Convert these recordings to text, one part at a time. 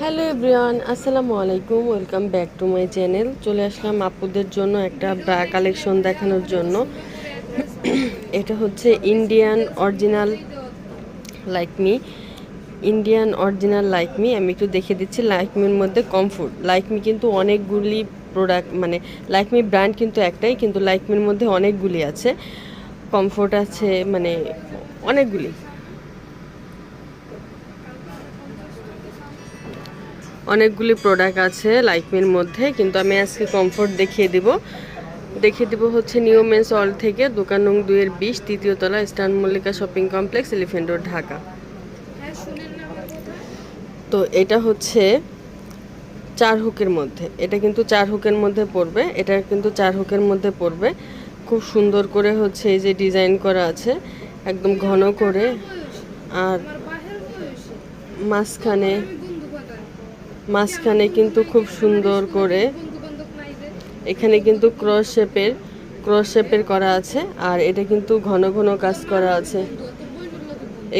Hello everyone, আসসালামু আলাইকুম, welcome back to my channel. চলে আসলাম আপুদের জন্য একটা ব্রা কালেকশন দেখানোর জন্য। এটা হচ্ছে Indian original like me Indian original like me আমি একটু দেখে দিচ্ছি লাইকমির মধ্যে কমফোর্ট লাইকমি কিন্তু অনেকগুলি প্রোডাক্ট মানে লাইকমি ব্র্যান্ড কিন্তু একটাই, কিন্তু লাইকমির মধ্যে অনেকগুলি আছে। কমফোর্ট আছে মানে অনেকগুলি। অনেকগুলি প্রোডাক্ট আছে লাইকমির মধ্যে, কিন্তু আমি আজকে কমফোর্ট দেখিয়ে দিব। দেখিয়ে দিব হচ্ছে নিউ মেন্স অল থেকে দোকান নং দুইয়ের বিশ, তৃতীয় তলা star Mallika shopping complex Elephant Road Dhaka. তো এটা হচ্ছে চার হুকের মধ্যে। এটা কিন্তু চার হুকের মধ্যে পড়বে, এটা কিন্তু চার হুকের মধ্যে পড়বে। খুব সুন্দর করে হচ্ছে এই যে ডিজাইন করা আছে, একদম ঘন করে। আর মাঝখানে মাঝখানে কিন্তু খুব সুন্দর করে এখানে কিন্তু ক্রস শেপের ক্রস শেপের করা আছে আর এটা কিন্তু ঘন ঘন কাজ করা আছে।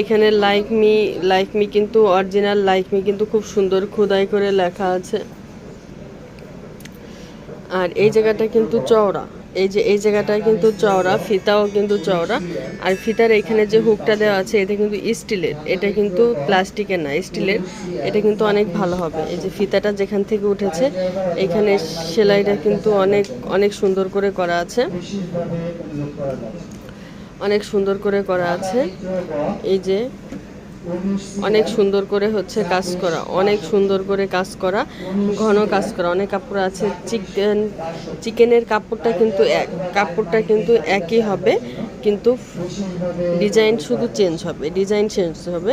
এখানে লাইক মি লাইক মি কিন্তু অরিজিনাল লাইক মি কিন্তু খুব সুন্দর খোদাই করে লেখা আছে। আর এই জায়গাটা কিন্তু চওড়া। এই যে, এই জায়গাটা কিন্তু চওড়া, ফিতাও কিন্তু চওড়া। আর ফিতার এখানে যে হুকটা দেওয়া আছে, এটা কিন্তু স্টিলের। এটা কিন্তু প্লাস্টিকের না, স্টিলের। এটা কিন্তু অনেক ভালো হবে। এই যে ফিতাটা যেখান থেকে উঠেছে, এখানে সেলাইটা কিন্তু অনেক অনেক সুন্দর করে করা আছে। অনেক সুন্দর করে করা আছে। এই যে অনেক সুন্দর করে হচ্ছে কাজ করা, অনেক সুন্দর করে কাজ করা, ঘন কাজ করা। অনেক কাপড় আছে, চিকেন, চিকেনের কাপড়টা কিন্তু এক, কাপড়টা কিন্তু একই হবে, কিন্তু ডিজাইন শুধু চেঞ্জ হবে, ডিজাইন চেঞ্জ হবে।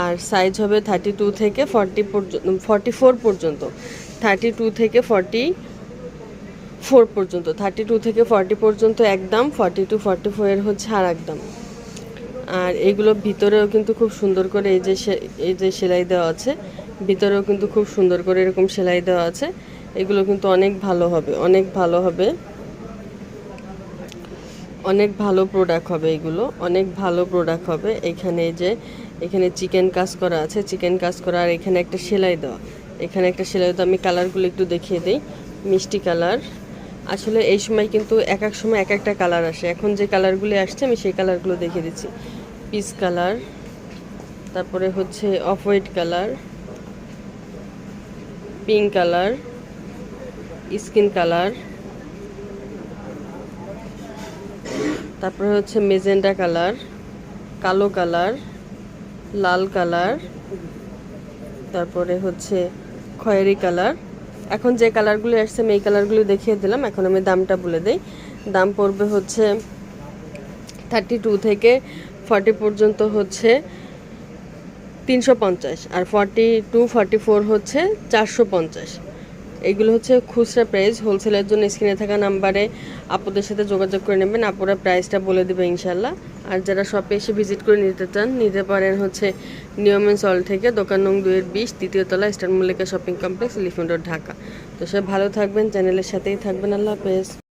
আর সাইজ হবে থার্টি টু থেকে ফর্টি পর্যন্ত ফর্টি ফোর পর্যন্ত। থার্টি টু থেকে ফর্টি ফোর পর্যন্ত। থার্টি টু থেকে ফর্টি পর্যন্ত একদম ফর্টি টু ফর্টি ফোরের হচ্ছে আর একদম আর এগুলো ভিতরেও কিন্তু খুব সুন্দর করে এই যে এই যে সেলাই দেওয়া আছে, ভিতরেও কিন্তু খুব সুন্দর করে এরকম সেলাই দেওয়া আছে। এগুলো কিন্তু অনেক ভালো হবে, অনেক ভালো হবে। অনেক ভালো প্রোডাক্ট হবে এগুলো, অনেক ভালো প্রোডাক্ট হবে। এখানে যে, এখানে চিকেন কাজ করা আছে, চিকেন কাজ করা, আর এখানে একটা সেলাই দেওয়া। এখানে একটা সেলাই দেওয়া, আমি কালারগুলো একটু দেখিয়ে দিই, মিষ্টি কালার আসলে এই সময় কিন্তু এক এক সময় এক একটা কালার আসে। এখন যে কালারগুলি আসছে, আমি সেই কালারগুলো দেখিয়ে দিচ্ছি। পিস কালার, তারপরে হচ্ছে off white colour, pink colour, skin colour, তারপরে হচ্ছে মেজেন্ডা কালার, কালো কালার, লাল কালার, তারপরে হচ্ছে খয়েরি কালার। এখন যে কালারগুলো আসছে আমি এই কালারগুলো দেখিয়ে দিলাম, এখন আমি দামটা বলে দিই। দাম পড়বে হচ্ছে থার্টি টু থেকে ফর্টি পর্যন্ত হচ্ছে তিনশো পঞ্চাশ আর ফর্টি টু, ফর্টি ফোর হচ্ছে চারশো পঞ্চাশ। এগুলো হচ্ছে খুচরা প্রাইস হোলসেলের জন্য স্ক্রিনে থাকা নাম্বারে আপুদের সাথে যোগাযোগ করে নেবেন। আপুরা প্রাইসটা বলে দেবে ইনশাল্লাহ আর যারা শপে এসে ভিজিট করে নিতে চান, নিতে পারেন হচ্ছে নিয়মেন সল থেকে দোকান নং দুয়ের বিশ তৃতীয় তলা star Mallika shopping complex Elephant Road Dhaka তো সব ভালো থাকবেন চ্যানেলের সাথেই থাকবেন। আল্লাহ হাফেজ।